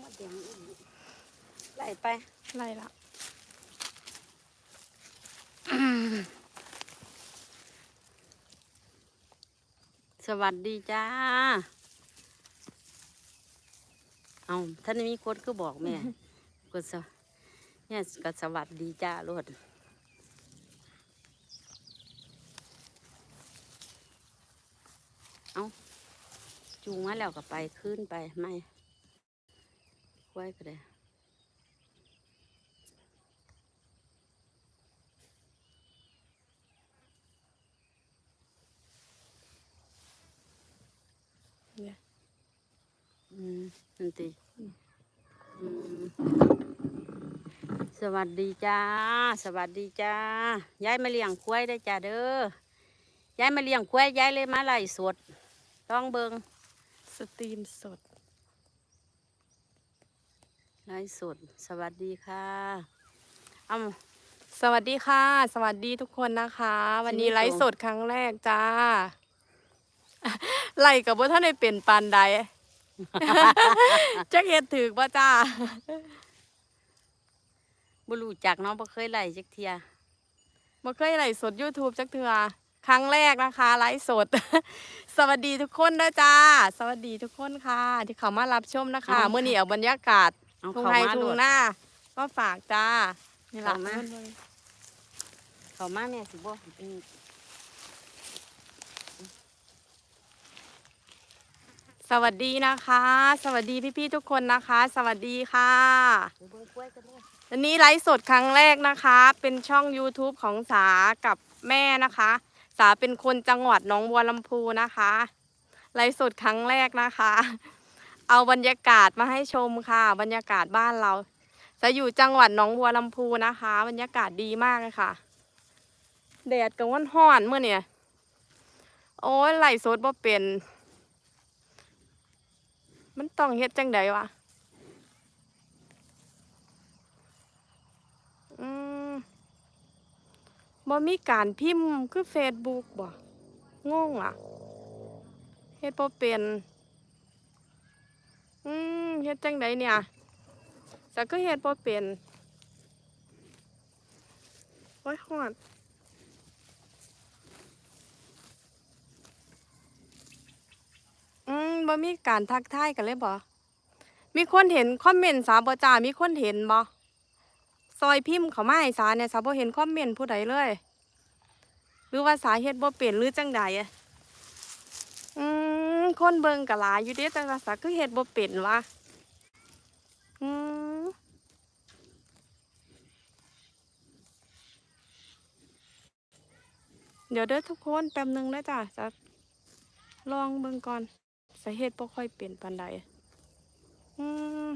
หมดแดงอีกไล่ไปไรละสวัสดีจ้า เอาท่านมีคนก็บอกแม่กดสวเนี่ยก็สวัสดีจ้าโลดเอาจูงมาแล้วก็ไปขึ้นไปไม่ ไว้ก็ได้เนี่ยอืมนั่นติอืมสวัสดีจ้า สวัสดีจ้ายายมาเลี้ยงควายได้อจ้าเด้อยายมาเลี้ยงควายยายเลยมาไล่สดต้องเบิงสตรีมสด ไล่สดสวัสดีค่ะเอาสวัสดีค่ะ สวัสดีทุกคนนะคะ วันนี้ชีวิตไลฟ์สดครั้งแรกจ้าไล่กับว่าท่านได้เป็นปานใดจักเฮ็ดถือว่าจ้าบ่รู้จักเน้องบ่เคยไล่จักเทียบ่เคยไลฟ์สด YouTube จักเทื่อครั้งแรกนะคะไลฟ์สด สวัสดีทุกคนนะจ้า สวัสดีทุกคนค่ะ ที่เขามารับชมนะคะเมื่อนี้เอาบรรยากาศ เอาทุ่งเข้าไทยมาทุ่โลงดหน้า ก็ฝากจ้านี่ล่ะเข้ามา เข้ามาแม่สิบ่อืมสวัสดีนะคะ สวัสดีพี่ๆทุกคนนะคะ สวัสดีค่ะไปเบิ่งกล้วยกันเลยอันนี้ไลฟ์สดครั้งแรกนะคะ เป็นช่อง YouTube ของสากับแม่นะคะ สาเป็นคนจังหวัดหนองบัวลำพูนะคะ ไลฟ์สดครั้งแรกนะคะ เอาบรรยากาศมาให้ชมค่ะ บรรยากาศบ้านเรา จะอยู่จังหวัดหนองบัวลำพูนะคะ บรรยากาศดีมากเลยค่ะ แดดกับวันห้อนเมื่อเนี่ย โอ้ยไลฟ์สดบ่เป็น มันต้องเฮ็ดจังใดวะอืมบ่มีการพิมพ์คือเฟซบุ๊กบ่งงอะเฮ็ดบ่เป็น อืมเฮ็ดจังไดเนี่ยสักก็เฮ็ดบ่เป็นโอ้ยฮอดอืมบ่มีการทักทายกันเลยบ่มีคนเห็นคอมเมนต์สาบ่จ้ามีคนเห็นบ่ซอยพิมพ์เขามาให้สาเนี่ยสาบ่เห็นคอมเมนต์ผู้ใดเลย หรือว่าสาเหตุบ่เป็นหรือจังใดอะ คนเบิงกะหลายอยู่เด้แต่ว่าษาคือเฮ็ดบ่เป็นวะอืมเดี๋ยวเด้อทุกคนแป๊บหนึงนะจ้ะจะลองเบิ่งก่อนสาเหตุบ่ค่อยเป็นปานใดอืม